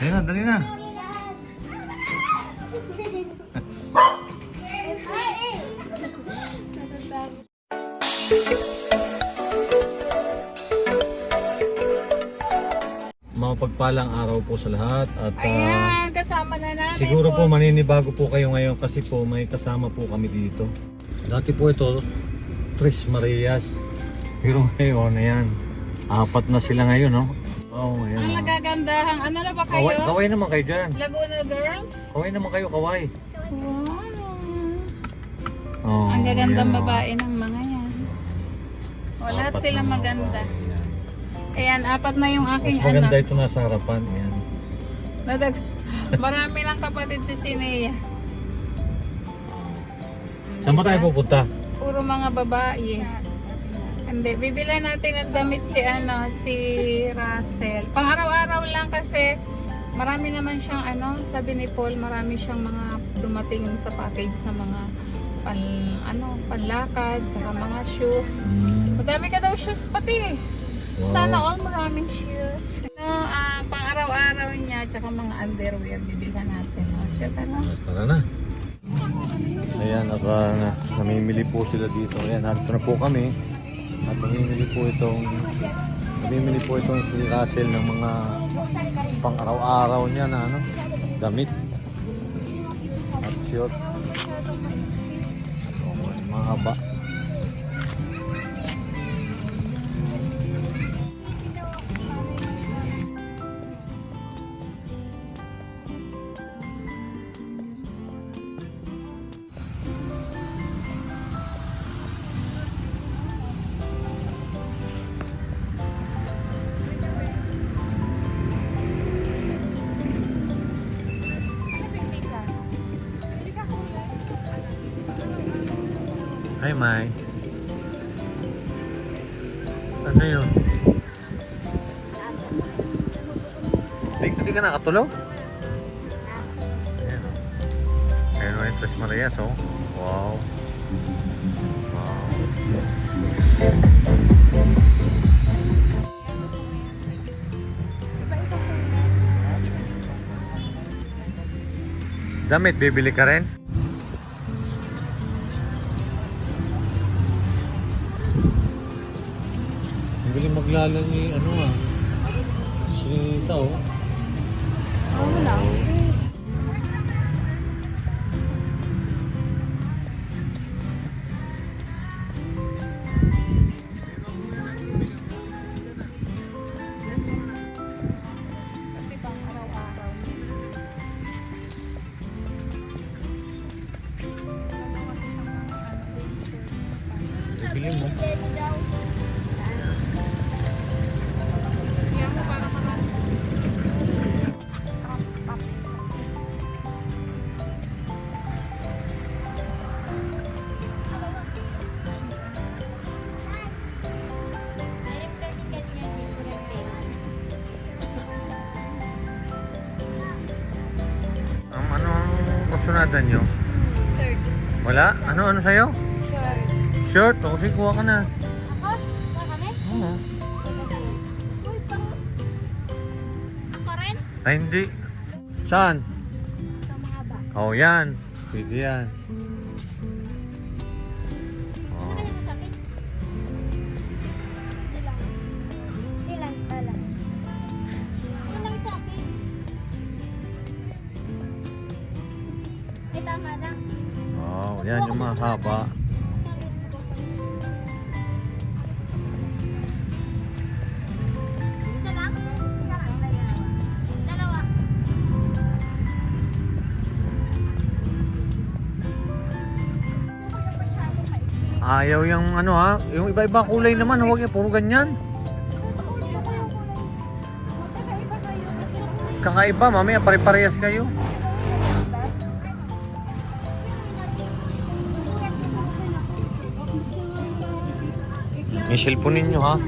Dali na, dali na. Mapagpalang araw po sa lahat at ah, Ayan, kasama na namin. siguro po maninibago po kayo ngayon kasi po may kasama po kami dito. Dati po ito, Tres Marias. Pero ngayon, ayan, apat na sila ngayon, no? Oo, oh, ayan. Ang oh. Nagagandahang, ano na ba kayo? Kaway, kaway naman kayo dyan. Laguna Girls? Kaway naman kayo, kaway. Wow. Oh, Ang gagandang ayan, oh. babae ng mga yan. O, lahat Apat sila na maganda. babae, ayan. Ayan, apat na yung Mas aking maganda anak. ito nasa harapan. Ayan. Nadag Marami lang kapatid si Sinea. Saan ba tayo pupunta? Puro mga babae. Hindi, bibilhan natin ng damit si ano, si Russell. Pang araw-araw lang kasi marami naman siyang ano, sabi ni Paul, marami siyang mga dumating sa package sa mga pan, ano, panlakad, saka mga shoes. Hmm. Madami ka daw shoes pati. Wow. Sana all maraming shoes. No, ah, pang araw-araw niya, tsaka mga underwear, bibilhan natin. O, siya tara. Tara na. Ayan, at ah, na, namimili po sila dito. Ayan, narito na po kami. At namimili po itong namimili po itong si Russell ng mga pang araw-araw niya na ano, damit. At short. Oh, mga haba. Hi, Mai. Ano yun? Hindi, hindi ka nakatulog? Ayan. Ayan o, yung Tres Marias, oh. Wow. Wow. Damit, bibili ka rin? Maglalang ni ano ah. Si Tao. Oh, wala. Kasi kursunada nyo? Third. Wala? Ano ano sa'yo? Short. Short? O kasi kuha ka na. Ako? Ba kami? Oo. Uy, parang... Ako rin? Ay hindi. Saan? Sa mga ba? Oh yan. Pwede yan. Tama na. Wow, yan yung mga haba. Lang? Lang. Ayaw yung ano ha, yung iba-iba kulay naman, huwag yung puro ganyan. Kakaiba, mamaya pare-parehas kayo. May cellphone ninyo ha.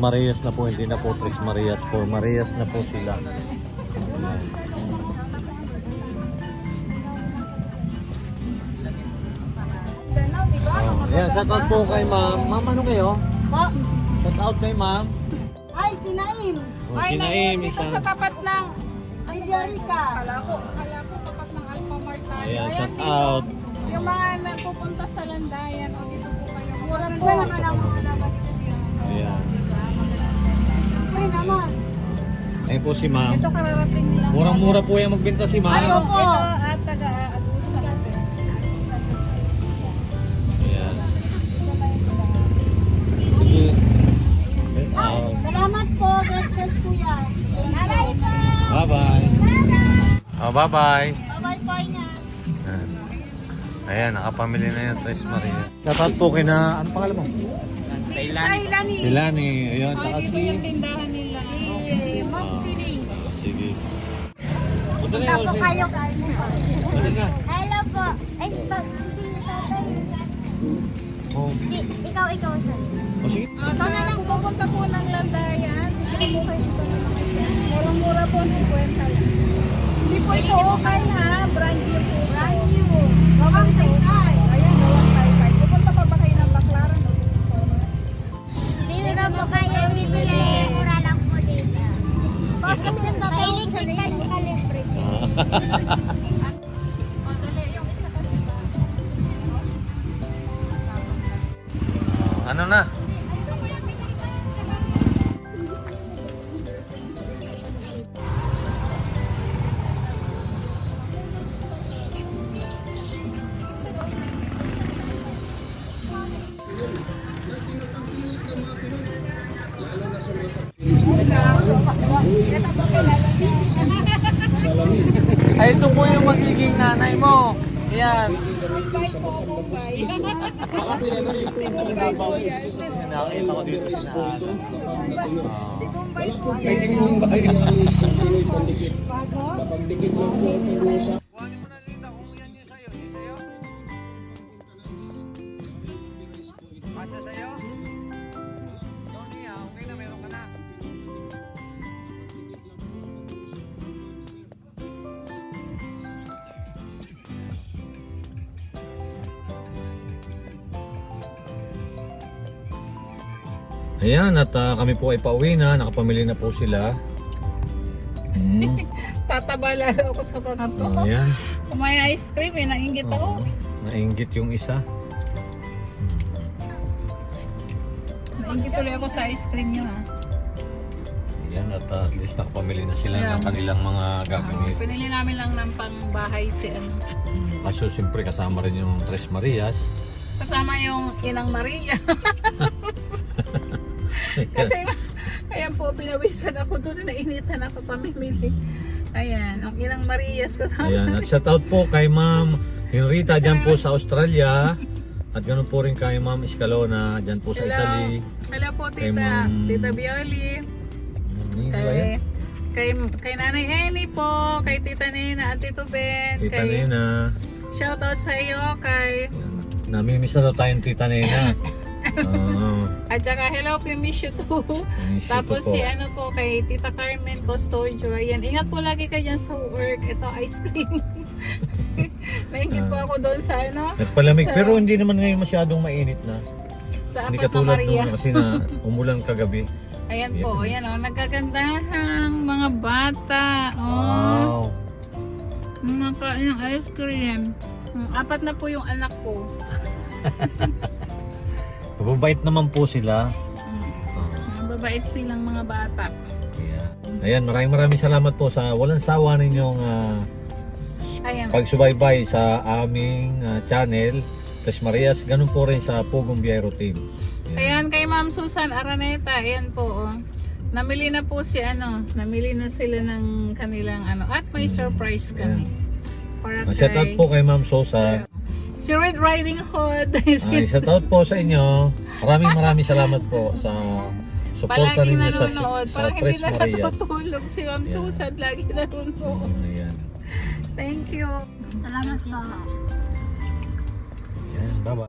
Marias na po, hindi na po Tres Marias. Por Marias na po sila. Ayan. Shout out po kay ma'am. Ma'am, ano kayo? Po. Shout out kay ma'am. Ay, si Naim. Oh, Ay, si Naim, dito sa tapat ng... Villarica. Kala ko, kala ko tapat ng Alphamart tayo. Ayan, shout dito. out. Yung mga nagpupunta sa Landayan, o dito po kayo. Mura po. Ganda naman po si ma'am. Ito kararating lang. Murang-mura po yung magbenta si ma'am. Ay, opo. Ito at taga-agusa. Ayan. Sige. Salamat po. God bless kuya. Bye-bye po. Bye-bye. Oh, bye-bye. Bye-bye po niya. Ayan. Nakapamili na yung Tres Maria. Shoutout po kina, ano pangalan mo? Si Sailani. Sila ni, ayun, Ay, dito yung tindahan nila. Ma'am. Sige. Punta na Punta po kayo. Na. Hello po. Ay, pag hindi na tatay. Oh, Si, ikaw, ikaw, sir. oh, sige. Ah, sa pupunta po ng Landayan, hindi po kayo dito na makasya. Murang-mura po, 50 lang. Hindi po ito okay ha, brand new po. Brand O, dali, yung isa kasi ba? Ano ito po yung magiging nanay mo. Ayan. Nakakita ko dito sa Si Bombay po. Ayan, at ah, kami po ay pauwi na. Nakapamili na po sila. Mm. Tataba lalo ako sa mga to. Oh, ayan. Kung may ice cream eh, nainggit ako. Oh, nainggit yung isa. Nainggit tuloy ako sa ice cream nyo ha. Ayan, at ah, at least nakapamili na sila Ayan. ng kanilang mga Ah, gagamit. pinili namin lang ng pangbahay si ano. Kaso siyempre kasama rin yung Tres Marias. Kasama yung Inang Maria. Kasi ayan po, pinawisan ako doon, nainitan ako pamimili. Ayan, ang Inang Marias kasama. Ayan, at shout out po kay Ma'am Henrita dyan po sa Australia. At ganoon po rin kay Ma'am Escalona dyan po sa Hello. Italy. Hello po, Kay tita. Ma'am- Tita Bioli. Mm, ba yan? Kay, kay, kay Nanay Eni po, kay Tita Nina at Tito Ben. Tita kay, Nena. Shout out sa iyo, kay Ayan. Namimiss na daw tayong Tita Nena. Oo. At saka hello, we miss you too. miss you Tapos po. si ano po kay Tita Carmen Custodio. Ayan, ingat po lagi kayo dyan sa work. Ito ice cream. Naingit po Ah. ako doon sa ano, Nagpalamig, Sa- pero hindi naman ngayon masyadong mainit na. sa Hindi Apat na katulad Maria. nung kasi na umulan kagabi. Ayan po, ayan o, nagkagandahang mga bata. Oh, Wow. Nakain ng ice cream. Mm, Apat na po yung anak ko. Mababait naman po sila. Mm, Mababait silang mga bata. Ayan. Ayan, maraming maraming salamat po sa walang sawa ninyong ah, Ayan. pagsubaybay sa aming ah, channel. Tres Marias, ganun po rin sa Pugong Biyero Team. Ayan kay Ma'am Susan Araneta, ayan po oh. Namili na po si ano, namili na sila ng kanilang ano at may surprise kami. Para Ah, Shout out po kay Ma'am Sosa. Si Red Riding Hood. Ay, shout out po sa inyo. Maraming maraming salamat po sa suporta ninyo sa, nanonood. sa Parang Tres hindi na Marias. natutulog si Ma'am Yeah. Susan. Lagi nanonood. Ayan. Thank you. Salamat po. Ayan. Bye-bye.